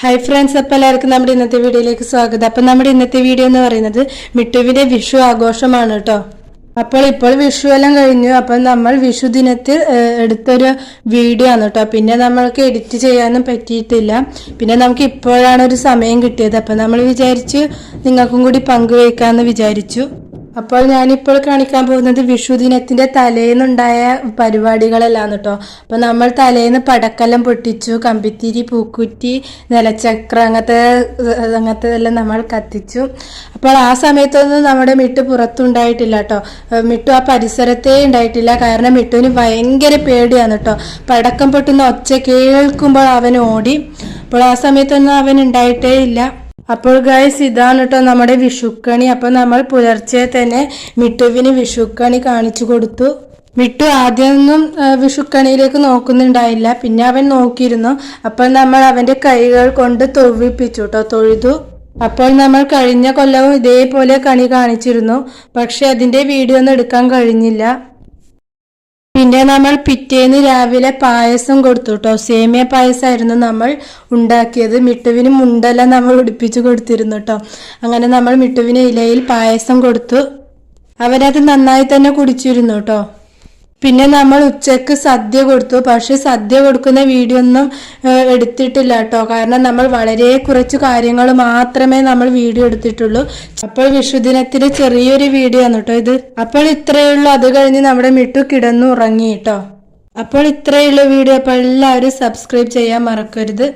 Hi friends അപ്പോൾ എല്ലാവർക്കും നമ്മുടെ ഇന്നത്തെ വീഡിയോയിലേക്ക് സ്വാഗതം. അപ്പം നമ്മുടെ ഇന്നത്തെ വീഡിയോ എന്ന് പറയുന്നത് മിട്ടുവിന്റെ വിഷു ആഘോഷമാണ് കേട്ടോ. അപ്പോൾ ഇപ്പോൾ വിഷു എല്ലാം കഴിഞ്ഞു. അപ്പം നമ്മൾ വിഷു ദിനത്തിൽ എടുത്തൊരു വീഡിയോ ആണ് കേട്ടോ. പിന്നെ നമ്മൾക്ക് എഡിറ്റ് ചെയ്യാനും പറ്റിയിട്ടില്ല. പിന്നെ നമുക്ക് ഇപ്പോഴാണ് ഒരു സമയം കിട്ടിയത്. അപ്പം നമ്മൾ വിചാരിച്ചു നിങ്ങൾക്കും കൂടി പങ്കുവയ്ക്കാമെന്ന് വിചാരിച്ചു. അപ്പോൾ ഞാനിപ്പോൾ കാണിക്കാൻ പോകുന്നത് വിഷു ദിനത്തിന്റെ തലേന്നുണ്ടായ പരിപാടികളെല്ലാം കേട്ടോ. അപ്പോൾ നമ്മൾ തലേന്ന് പടക്കെല്ലാം പൊട്ടിച്ചു കമ്പിത്തിരി പൂക്കുറ്റി നിലച്ചക്ര അങ്ങനത്തെ അങ്ങനത്തെ എല്ലാം നമ്മൾ കത്തിച്ചു. അപ്പോൾ ആ സമയത്തൊന്നും നമ്മുടെ മിട്ടു പുറത്തുണ്ടായിട്ടില്ല കേട്ടോ. മിട്ടു ആ പരിസരത്തേ ഉണ്ടായിട്ടില്ല. കാരണം മിട്ടുവിന് ഭയങ്കര പേടിയാണ് കേട്ടോ. പടക്കം പൊട്ടുന്ന ഒച്ച കേൾക്കുമ്പോൾ അവൻ ഓടി. അപ്പോൾ ആ സമയത്തൊന്നും അവൻ ഉണ്ടായിട്ടേ ഇല്ല. അപ്പോൾ ഗൈസ് ഇതാണ് കേട്ടോ നമ്മുടെ വിഷുക്കണി. അപ്പോൾ നമ്മൾ പുലർച്ചെ തന്നെ മിട്ടുവിന് വിഷുക്കണി കാണിച്ചു കൊടുത്തു. മിട്ടു ആദ്യമൊന്നും വിഷുക്കണിയിലേക്ക് നോക്കുന്നുണ്ടായില്ല. പിന്നെ അവൻ നോക്കിയിരുന്നു. അപ്പോൾ നമ്മൾ അവന്റെ കൈകൾ കൊണ്ട് തൊഴിപ്പിച്ചു കേട്ടോ തൊഴുതു. അപ്പോൾ നമ്മൾ കഴിഞ്ഞ കൊല്ലവും ഇതേപോലെ കണി കാണിച്ചിരുന്നു. പക്ഷെ അതിന്റെ വീഡിയോ ഒന്നും എടുക്കാൻ കഴിഞ്ഞില്ല. പിന്നെ നമ്മൾ പിറ്റേന്ന് രാവിലെ പായസം കൊടുത്തു കേട്ടോ സേമിയ പായസമായിരുന്നു നമ്മൾ ഉണ്ടാക്കിയത്. മിട്ടുവിന് മുണ്ടെല്ലാം നമ്മൾ ഉടുപ്പിച്ച് കൊടുത്തിരുന്നു കേട്ടോ അങ്ങനെ നമ്മൾ മിട്ടുവിന് ഇലയിൽ പായസം കൊടുത്തു. അവരത് നന്നായി തന്നെ കുടിച്ചിരുന്നു കേട്ടോ പിന്നെ നമ്മൾ ഉച്ചയ്ക്ക് സദ്യ കൊടുത്തു. പക്ഷെ സദ്യ കൊടുക്കുന്ന വീഡിയോ ഒന്നും എടുത്തിട്ടില്ല കേട്ടോ. കാരണം നമ്മൾ വളരെ കുറച്ച് കാര്യങ്ങൾ മാത്രമേ നമ്മൾ വീഡിയോ എടുത്തിട്ടുള്ളൂ. അപ്പോൾ വിഷുദിനത്തിന്റെ ചെറിയൊരു വീഡിയോ ആണ് കേട്ടോ ഇത്. അപ്പോൾ ഇത്രയേ ഉള്ളൂ. അത് കഴിഞ്ഞ് നമ്മുടെ മിട്ടു കിടന്നു ഉറങ്ങി കേട്ടോ. അപ്പോൾ ഇത്രയേ ഉള്ളൂ വീഡിയോ. അപ്പോൾ എല്ലാവരും സബ്സ്ക്രൈബ് ചെയ്യാൻ മറക്കരുത്.